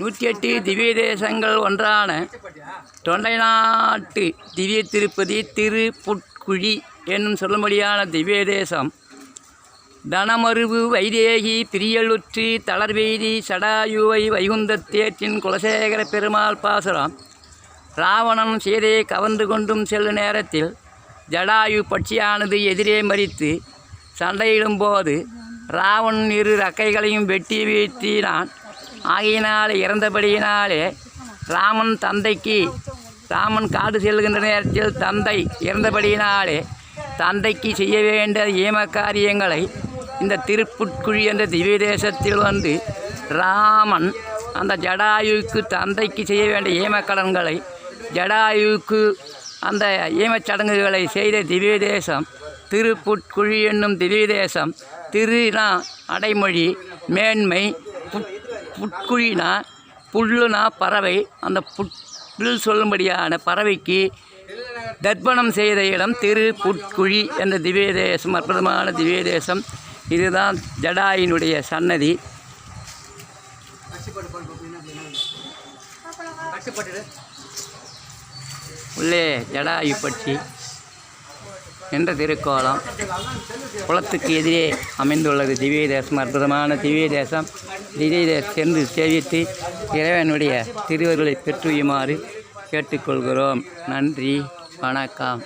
நூற்றி எட்டு திவ்ய தேசங்கள் ஒன்றான தொண்டை நாட்டு திவ்ய திருப்பதி திருப்புட்குழி என்னும் சொல்லும்படியான திவ்ய தேசம் தனமருவு வைதேகி பிரியலுற்றி தளர்வெய்தி சடாயுவை வைகுந்த தேற்றின் குலசேகர பெருமாள் பாசுரம். ராவணன் சீதையை கவர்ந்து கொண்டும் செல்லும் நேரத்தில் ஜடாயு பட்சியானது எதிரே மறித்து சண்டையிடும்போது ராவணன் இரு ரக்கைகளையும் வெட்டி வீழ்த்தினான். ஆகையினாலே இறந்தபடியினாலே ராமன் தந்தைக்கு ராமன் காடு செல்கின்ற நேரத்தில் தந்தை இறந்தபடியினாலே தந்தைக்கு செய்ய வேண்டிய ஏம காரியங்களை இந்த திருப்புட்குழி என்ற திவ்ய தேசத்தில் வந்து ராமன் அந்த ஜடாயுவுக்கு தந்தைக்கு செய்ய வேண்டிய ஏமக்கடன்களை ஜடாயுவுக்கு அந்த ஏமச்சடங்குகளை செய்த திவ்ய தேசம் திருப்புட்குழி என்னும் திவ்ய தேசம் திருனா அடைமொழி மேன்மை புட்குழினா புல்லுனா பறவை. அந்த புல் சொல்லும்படியான பறவைக்கு தர்ப்பணம் செய்த இடம் திரு புட்குழி என்ற திவ்ய தேசம் அற்புதமான திவ்ய தேசம் இதுதான் ஜடாயினுடைய சன்னதி. உள்ளே ஜடாயு பட்சி என்ற திருக்கோலம் குளத்துக்கு எதிரே அமைந்துள்ளது திவ்ய தேசம் அற்புதமான திவ்ய தேசம் திவ்ய சென்று சேவித்து இறைவனுடைய திருவருளை பெற்றுயுமாறு கேட்டுக்கொள்கிறோம். நன்றி வணக்கம்.